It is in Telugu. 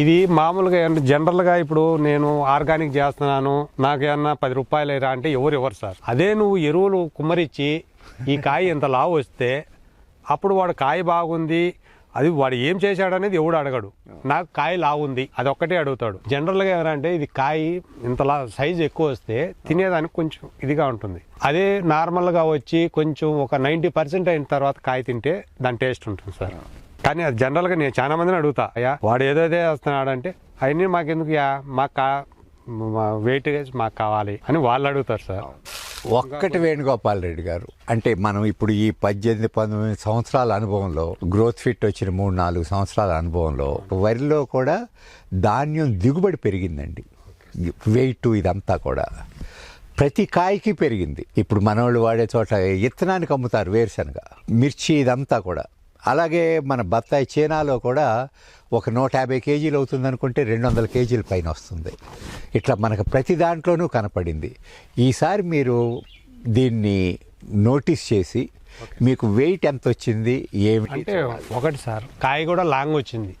ఇది మామూలుగా ఏంటంటే జనరల్గా ఇప్పుడు నేను ఆర్గానిక్ చేస్తున్నాను నాకు ఏమన్నా పది రూపాయలు రా అంటే ఎవరు ఇవ్వరు సార్. అదే నువ్వు ఎరువులు కుమ్మరిచ్చి ఈ కాయ ఇంత లావు వస్తే అప్పుడు వాడు కాయ బాగుంది అది వాడు ఏం చేశాడు అనేది ఎవడు అడగడు. నాకు కాయ లావుంది అది ఒక్కటే అడుగుతాడు. జనరల్గా ఎవరంటే ఇది కాయ ఇంతలా సైజు ఎక్కువ వస్తే తినేదానికి కొంచెం ఇదిగా ఉంటుంది. అదే నార్మల్గా వచ్చి కొంచెం ఒక నైంటీ పర్సెంట్ అయిన తర్వాత కాయ తింటే దాని టేస్ట్ ఉంటుంది సార్. కానీ అది జనరల్గా నేను చాలా మందిని అడుగుతా అయ్యా వాడు ఏదోదే వస్తున్నాడు అంటే అవన్నీ మాకెందుకు యా మాకు వెయిట్ మాకు కావాలి అని వాళ్ళు అడుగుతారు సార్. ఒక్కటి వేణుగోపాల్ రెడ్డి గారు అంటే మనం ఇప్పుడు ఈ పద్దెనిమిది పంతొమ్మిది సంవత్సరాల అనుభవంలో గ్రోత్ ఫిట్ వచ్చిన మూడు నాలుగు సంవత్సరాల అనుభవంలో వరిలో కూడా ధాన్యం దిగుబడి పెరిగిందండి. వెయిట్ ఇదంతా కూడా. ప్రతి కాయకి పెరిగింది. ఇప్పుడు మనవాళ్ళు వాడే చోట ఇత్తనానికి అమ్ముతారు వేరుశనగ మిర్చి ఇదంతా కూడా. అలాగే మన బత్తాయి చీనాలో కూడా ఒక నూట యాభై కేజీలు అవుతుంది అనుకుంటే రెండు వందల కేజీల పైన వస్తుంది. ఇట్లా మనకు ప్రతి దాంట్లోనూ కనపడింది. ఈసారి మీరు దీన్ని నోటీస్ చేసి మీకు వెయిట్ ఎంత వచ్చింది ఏమి అంటే ఒకటి సార్ కాయ కూడా లాంగ్ వచ్చింది.